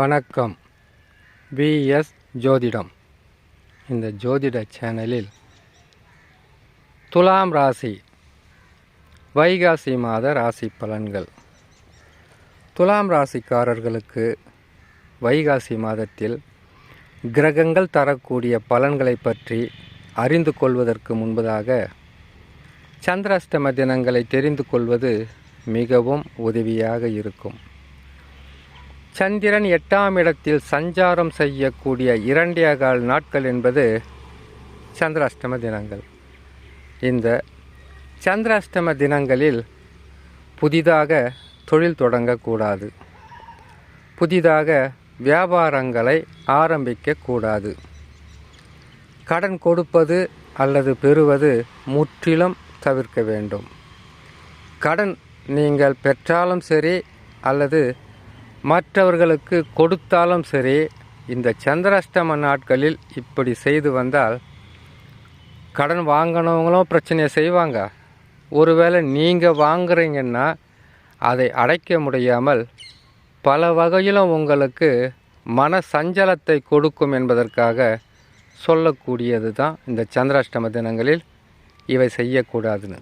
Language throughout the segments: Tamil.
வணக்கம். விஎஸ் ஜோதிடம். இந்த ஜோதிட சேனலில் துலாம் ராசி வைகாசி மாத ராசி பலன்கள். துலாம் ராசிக்காரர்களுக்கு வைகாசி மாதத்தில் கிரகங்கள் தரக்கூடிய பலன்களை பற்றி அறிந்து கொள்வதற்கு முன்பதாக சந்திராஷ்டம தினங்களை தெரிந்து கொள்வது மிகவும் உதவியாக இருக்கும். சந்திரன் எட்டாம் இடத்தில் சஞ்சாரம் செய்யக்கூடிய இரண்டே கால் நாட்கள் என்பது சந்திராஷ்டம தினங்கள். இந்த சந்திராஷ்டம தினங்களில் புதிதாக தொழில் தொடங்கக்கூடாது. புதிதாக வியாபாரங்களை ஆரம்பிக்கக்கூடாது. கடன் கொடுப்பது அல்லது பெறுவது முற்றிலும் தவிர்க்க வேண்டும். கடன் நீங்கள் பெற்றாலும் சரி அல்லது மற்றவர்களுக்கு கொடுத்தாலும் சரி இந்த சந்திராஷ்டம நாட்களில் இப்படி செய்து வந்தால் கடன் வாங்கினவங்களும் பிரச்சனையை செய்வாங்க. ஒருவேளை நீங்கள் வாங்குறீங்கன்னா அதை அடைக்க முடியாமல் பல வகையிலும் உங்களுக்கு மன சஞ்சலத்தை கொடுக்கும் என்பதற்காக சொல்லக்கூடியது தான் இந்த சந்திராஷ்டம தினங்களில் இவை செய்யக்கூடாதுன்னு.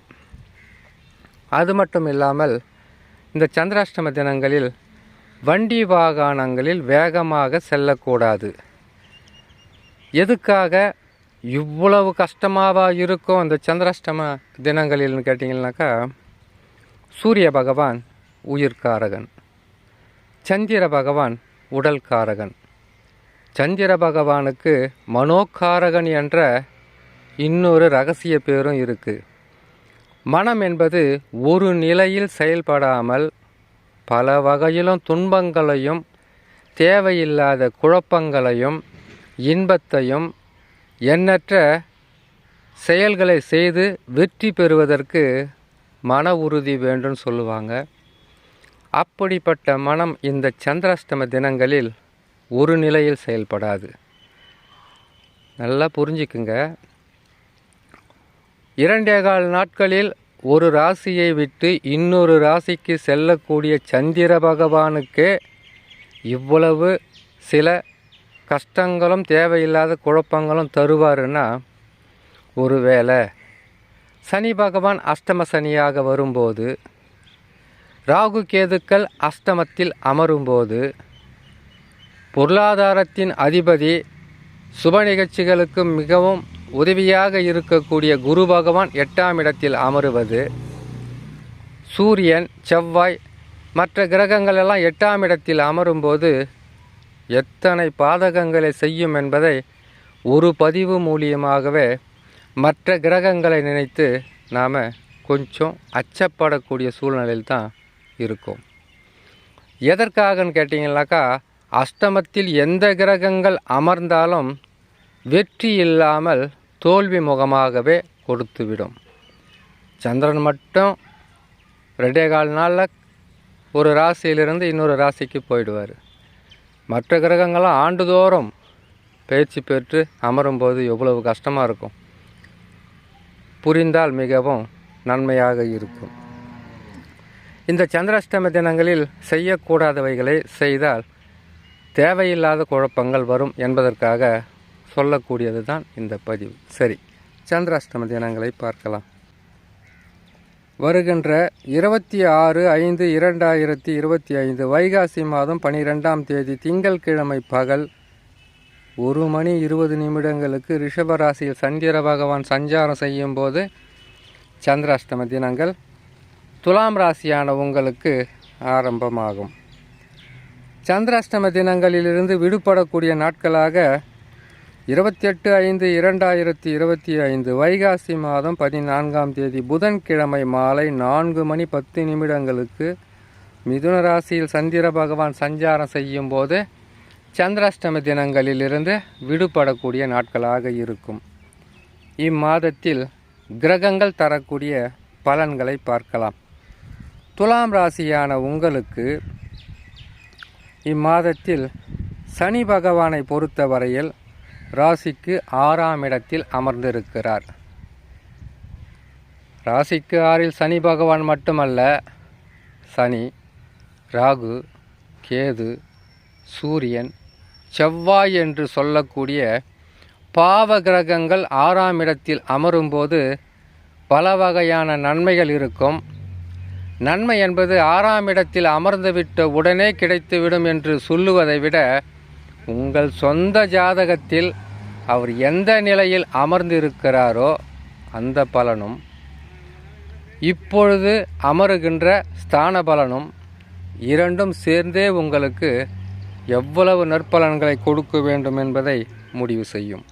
அது மட்டும் இல்லாமல் இந்த சந்திராஷ்டம தினங்களில் வண்டி வாகனங்களில் வேகமாக செல்லக்கூடாது. எதுக்காக இவ்வளவு கஷ்டமாவா இருக்கும் அந்த சந்திராஷ்டம தினங்களில்னு கேட்டிங்கனாக்கா சூரிய பகவான் உயிர்காரகன் சந்திர பகவான் உடல்காரகன். சந்திர பகவானுக்கு மனோக்காரகன் என்ற இன்னொரு ரகசிய பேரும் இருக்குது மனம் என்பது ஒரு நிலையில் செயல்படாமல் பல வகையிலும் துன்பங்களையும் தேவையில்லாத குழப்பங்களையும் இன்பத்தையும் எண்ணற்ற செயல்களை செய்து வெற்றி பெறுவதற்கு மன உறுதி வேண்டும் சொல்லுவாங்க. அப்படிப்பட்ட மனம் இந்த சந்திராஷ்டம தினங்களில் ஒரு நிலையில் செயல்படாது. நல்லா புரிஞ்சுக்குங்க. இரண்டே கால் நாட்களில் ஒரு ராசியை விட்டு இன்னொரு ராசிக்கு செல்லக்கூடிய சந்திர பகவானுக்கே இவ்வளவு சில கஷ்டங்களும் தேவையில்லாத குழப்பங்களும் தருவாருன்னா ஒருவேளை சனி பகவான் அஷ்டம சனியாக வரும்போது ராகு கேதுக்கள் அஷ்டமத்தில் அமரும்போது பொருளாதாரத்தின் அதிபதி சுப நிகழ்ச்சிகளுக்கு மிகவும் உதவியாக இருக்கக்கூடிய குரு பகவான் எட்டாம் இடத்தில் அமருவது. சூரியன் செவ்வாய் மற்ற கிரகங்கள் எல்லாம் எட்டாம் இடத்தில் அமரும்போது எத்தனை பாதகங்களை செய்யும் என்பதை ஒரு பதிவு மூலியமாகவே மற்ற கிரகங்களை நினைத்து நாம் கொஞ்சம் அச்சப்படக்கூடிய சூழ்நிலையில் தான் இருக்கும். எதற்காகன்னு கேட்டிங்கனாக்கா அஷ்டமத்தில் எந்த கிரகங்கள் அமர்ந்தாலும் வெற்றி இல்லாமல் தோல்வி முகமாகவே கொடுத்துவிடும். சந்திரன் மட்டும் ரெண்டே கால் நாளில் ஒரு ராசியிலிருந்து இன்னொரு ராசிக்கு போயிடுவார். மற்ற கிரகங்கள்லாம் ஆண்டுதோறும் பயிற்சி பெற்று அமரும்போது எவ்வளவு கஷ்டமாக இருக்கும். புரிந்தால் மிகவும் நன்மையாக இருக்கும். இந்த சந்திராஷ்டம தினங்களில் செய்யக்கூடாதவைகளை செய்தால் தேவையில்லாத குழப்பங்கள் வரும் என்பதற்காக சொல்லக்கூடியது தான் இந்த பதிவு. சரி சந்திராஷ்டம தினங்களை பார்க்கலாம். வருகின்ற இருபத்தி ஆறு ஐந்து இரண்டாயிரத்தி இருபத்தி ஐந்து வைகாசி மாதம் பனிரெண்டாம் தேதி திங்கள்கிழமை பகல் ஒரு மணி இருபது நிமிடங்களுக்கு ரிஷபராசியில் சந்திர பகவான் சஞ்சாரம் செய்யும் போது சந்திராஷ்டம தினங்கள் துலாம் ராசியான உங்களுக்கு ஆரம்பமாகும். சந்திராஷ்டம தினங்களிலிருந்து விடுபடக்கூடிய நாட்களாக இருபத்தி எட்டு ஐந்து இரண்டாயிரத்தி இருபத்தி ஐந்து வைகாசி மாதம் பதினான்காம் தேதி புதன்கிழமை மாலை நான்கு மணி பத்து நிமிடங்களுக்கு மிதுன ராசியில் சந்திர பகவான் சஞ்சாரம் செய்யும் போது சந்திராஷ்டம தினங்களிலிருந்து விடுபடக்கூடிய நாட்களாக இருக்கும். இம்மாதத்தில் கிரகங்கள் தரக்கூடிய பலன்களை பார்க்கலாம். துலாம் ராசியான உங்களுக்கு இம்மாதத்தில் சனி பகவானை பொறுத்தவரையில் ராசிக்கு ஆறாம் இடத்தில் அமர்ந்திருக்கிறார். ராசிக்கு ஆறில் சனி பகவான் மட்டுமல்ல சனி ராகு கேது சூரியன் செவ்வாய் என்று சொல்லக்கூடிய பாவ கிரகங்கள் ஆறாம் இடத்தில் அமரும்போது பல வகையான நன்மைகள் இருக்கும். நன்மை என்பது ஆறாம் இடத்தில் அமர்ந்துவிட்ட உடனே கிடைத்துவிடும் என்று சொல்லுவதை விட உங்கள் சொந்த ஜாதகத்தில் அவர் எந்த நிலையில் அமர்ந்திருக்கிறாரோ அந்த பலனும் இப்பொழுது அமருகின்ற ஸ்தான பலனும் இரண்டும் சேர்ந்தே உங்களுக்கு எவ்வளவு நற்பலன்களை கொடுக்க வேண்டும் என்பதை முடிவு செய்யும்.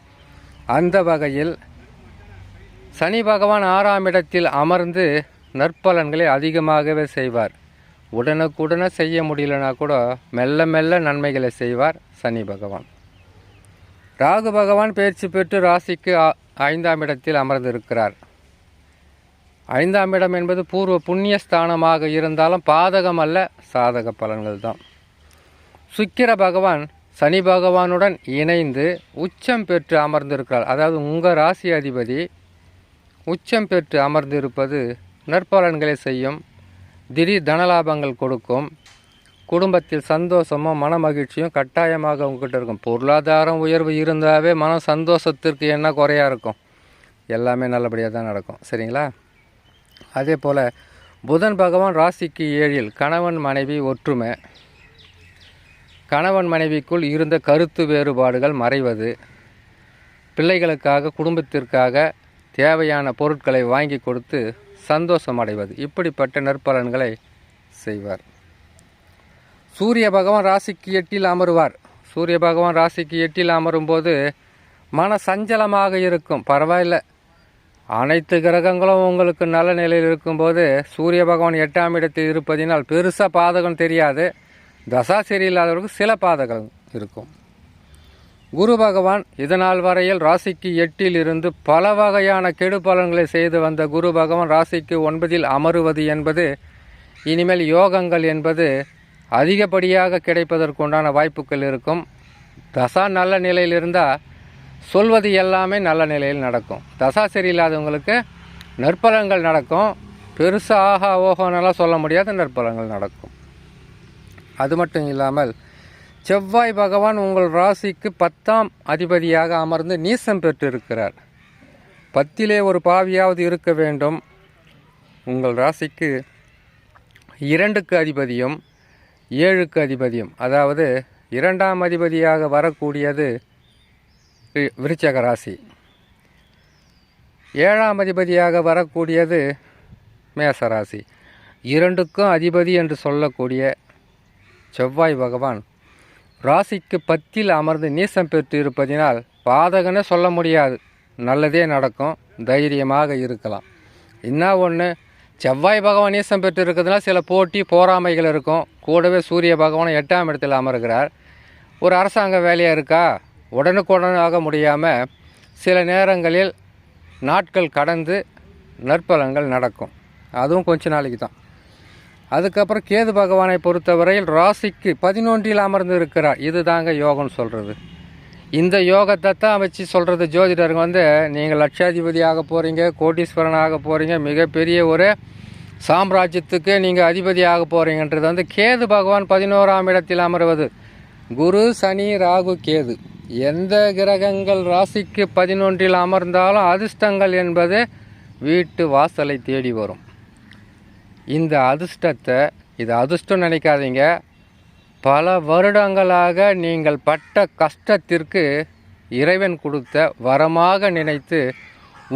அந்த வகையில் சனி பகவான் ஆறாம் இடத்தில் அமர்ந்து நற்பலன்களை அதிகமாகவே செய்வார். உடனுக்குடனே செய்ய முடியலனா கூட மெல்ல மெல்ல நன்மைகளை செய்வார் சனி பகவான். ராகு பகவான் பயிற்சி பெற்று ராசிக்கு ஆ- ஐந்தாம் இடத்தில் அமர்ந்திருக்கிறார். ஐந்தாம் இடம் என்பது பூர்வ புண்ணிய ஸ்தானமாக இருந்தாலும் பாதகம் அல்ல சாதக பலன்கள் தான். சுக்கிர பகவான் சனி பகவானுடன் இணைந்து உச்சம் பெற்று அமர்ந்திருக்கிறார். அதாவது உங்கள் ராசி அதிபதி உச்சம் பெற்று அமர்ந்திருப்பது நற்பலன்களை செய்யும் திடீர் தனலாபங்கள் கொடுக்கும். குடும்பத்தில் சந்தோஷமும் மன மகிழ்ச்சியும் கட்டாயமாக உங்ககிட்ட இருக்கும். பொருளாதாரம் உயர்வு இருந்தாவே மன சந்தோஷத்திற்கு என்ன குறையாக இருக்கும்? எல்லாமே நல்லபடியாக தான் நடக்கும். சரிங்களா? அதே போல் புதன் பகவான் ராசிக்கு ஏழில் கணவன் மனைவி ஒற்றுமை. கணவன் மனைவிக்குள் இருந்த கருத்து வேறுபாடுகள் மறைவது. பிள்ளைகளுக்காக குடும்பத்திற்காக தேவையான பொருட்களை வாங்கி கொடுத்து சந்தோஷம் அடைவது இப்படிப்பட்ட நற்பலன்களை செய்வார். சூரிய பகவான் ராசிக்கு எட்டில் அமருவார். சூரிய பகவான் ராசிக்கு எட்டில் அமரும்போது மன சஞ்சலமாக இருக்கும். பரவாயில்ல. அனைத்து கிரகங்களும் உங்களுக்கு நல்ல நிலையில் இருக்கும்போது சூரிய பகவான் எட்டாம் இடத்தில் இருப்பதினால் பெருசாக பாதகம் தெரியாது. தசா சரியில்லாதவருக்கு சில பாதகம் இருக்கும். குரு பகவான் இதனால் வரையில் ராசிக்கு எட்டில் இருந்து பல வகையான கெடு பலன்களை செய்து வந்த குரு பகவான் ராசிக்கு ஒன்பதில் அமருவது என்பது இனிமேல் யோகங்கள் என்பது அதிகப்படியாக கிடைப்பதற்குண்டான வாய்ப்புகள் இருக்கும். தசா நல்ல நிலையில் இருந்தால் சொல்வது எல்லாமே நல்ல நிலையில் நடக்கும். தசா சரியில்லாதவங்களுக்கு நற்பலன்கள் நடக்கும். பெருசாக ஆஹா ஓஹோனெல்லாம் சொல்ல முடியாத நற்பலன்கள் நடக்கும். அது மட்டும் இல்லாமல் செவ்வாய் பகவான் உங்கள் ராசிக்கு பத்தாம் அதிபதியாக அமர்ந்து நீசம் பெற்றிருக்கிறார். பத்திலே ஒரு பாவியாவது இருக்க வேண்டும். உங்கள் ராசிக்கு இரண்டுக்கு அதிபதியும் ஏழுக்கு அதிபதியும் அதாவது இரண்டாம் அதிபதியாக வரக்கூடியது விருச்சக ராசி. ஏழாம் அதிபதியாக வரக்கூடியது மேச ராசி. இரண்டுக்கும் அதிபதி என்று சொல்லக்கூடிய செவ்வாய் பகவான் ராசிக்கு பத்தில் அமர்ந்து நீசம் பெற்று இருப்பதினால் பாதகன்னு சொல்ல முடியாது. நல்லதே நடக்கும். தைரியமாக இருக்கலாம். என்ன ஒன்று செவ்வாய் பகவான் நீசம் பெற்று இருக்கிறதுனால சில போட்டி போராமைகள் இருக்கும். கூடவே சூரிய பகவான் எட்டாம் இடத்தில் அமர்கிறார். ஒரு அரசாங்க வேலையாக இருக்கா? உடனுக்குடனாக முடியாமல் சில நேரங்களில் நாட்கள் கடந்து நற்பலங்கள் நடக்கும். அதுவும் கொஞ்ச நாளைக்கு தான். அதுக்கப்புறம் கேது பகவானை பொறுத்தவரையில் ராசிக்கு பதினொன்றில் அமர்ந்து இருக்கிறார் இது தாங்க யோகம்னு சொல்கிறது இந்த யோகத்தை தான் வச்சு சொல்கிறது ஜோதிடருங்க வந்து நீங்கள் லட்சாதிபதி ஆக போகிறீங்க கோடீஸ்வரன் ஆக போகிறீங்க மிகப்பெரிய ஒரு சாம்ராஜ்யத்துக்கு நீங்கள் அதிபதி ஆக போகிறீங்கன்றது வந்து கேது பகவான் பதினோராம் இடத்தில் அமர்வது. குரு சனி ராகு கேது. எந்த கிரகங்கள் ராசிக்கு பதினொன்றில் அமர்ந்தாலும் அதிர்ஷ்டங்கள் என்பது வீட்டு வாசலை தேடி வரும். இந்த அதிர்ஷ்டத்தை இது அதிர்ஷ்டம் நினைக்காதீங்க. பல வருடங்களாக நீங்கள் பட்ட கஷ்டத்திற்கு இறைவன் கொடுத்த வரமாக நினைத்து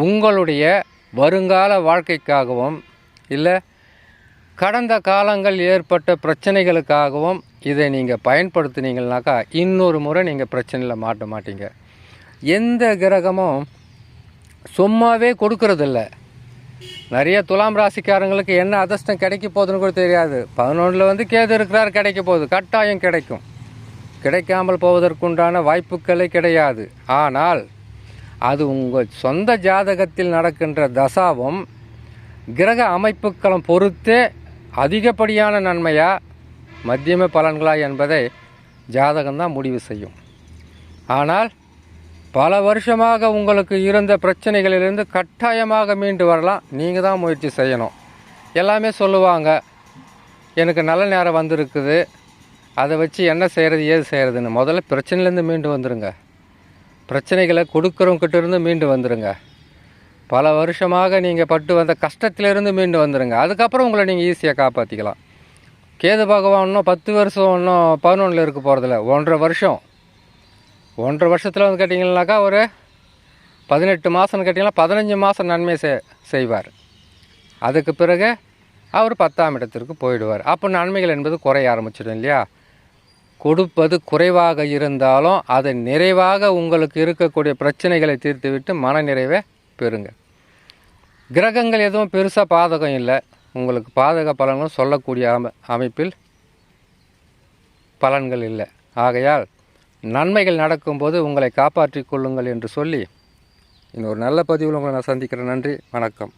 உங்களுடைய வருங்கால வாழ்க்கைக்காகவும் இல்லை கடந்த காலங்கள் ஏற்பட்ட பிரச்சனைகளுக்காகவும் இதை நீங்கள் பயன்படுத்தினீங்கனாக்கா இன்னொரு முறை நீங்கள் பிரச்சனையில் மாட்ட மாட்டீங்க. எந்த கிரகமும் சும்மாவே கொடுக்கறதில்ல. நிறைய துலாம் ராசிக்காரங்களுக்கு என்ன அதிர்ஷ்டம் கிடைக்க போகுதுன்னு கூட தெரியாது. பதினொன்றில் வந்து கேது இருக்கிறார் கிடைக்க போகுது. கட்டாயம் கிடைக்கும். கிடைக்காமல் போவதற்குண்டான வாய்ப்புகளே கிடையாது. ஆனால் அது உங்கள் சொந்த ஜாதகத்தில் நடக்கின்ற தசாவும் கிரக அமைப்புக்களும் பொறுத்தே அதிகப்படியான நன்மையா மத்தியம பலன்களா என்பதை ஜாதகம்தான் முடிவு செய்யும். ஆனால் பல வருஷமாக உங்களுக்கு இருந்த பிரச்சனைகளிலிருந்து கட்டாயமாக மீண்டு வரலாம். நீங்கள் தான் முயற்சி செய்யணும். எல்லாமே சொல்லுவாங்க. எனக்கு நல்ல நேரம் வந்திருக்குது. அதை வச்சு என்ன செய்கிறது ஏது செய்கிறதுன்னு முதல்ல பிரச்சனையிலேருந்து மீண்டு வந்துடுங்க பிரச்சனைகளை கொடுக்குறவங்கிட்ட இருந்து மீண்டு வந்துடுங்க பல வருஷமாக நீங்கள் பட்டு வந்த கஷ்டத்திலேருந்து மீண்டு வந்துடுங்க அதுக்கப்புறம் உங்களை நீங்கள் ஈஸியாக காப்பாற்றிக்கலாம் கேது பகவான் பத்து வருஷம் இன்னும் பதினொன்றில் இருக்க போகிறதில்ல ஒன்றரை வருஷம். ஒன்றரை வருஷத்தில் வந்து கேட்டிங்கன்னாக்கா ஒரு பதினெட்டு மாதம்னு கேட்டிங்கன்னா பதினஞ்சு மாதம் நன்மை செய் செய்வார். அதுக்கு பிறகு அவர் பத்தாம் இடத்திற்கு போயிடுவார். அப்போ நன்மைகள் என்பது குறைய ஆரம்பிச்சிடும் இல்லையா? கொடுப்பது குறைவாக இருந்தாலும் அதை நிறைவாக உங்களுக்கு இருக்கக்கூடிய பிரச்சனைகளை தீர்த்துவிட்டு மன நிறைவை பெறுங்க. கிரகங்கள் எதுவும் பெருசாக பாதகம் இல்லை. உங்களுக்கு பாதக பலன்களும் சொல்லக்கூடிய அமைப்பில் பலன்கள் இல்லை. ஆகையால் நன்மைகள் நடக்கும்போது உங்களை காப்பாற்றிக் கொள்ளுங்கள் என்று சொல்லி இன்னொரு நல்ல பதிவில் உங்களை நான் சந்திக்கிறேன். நன்றி. வணக்கம்.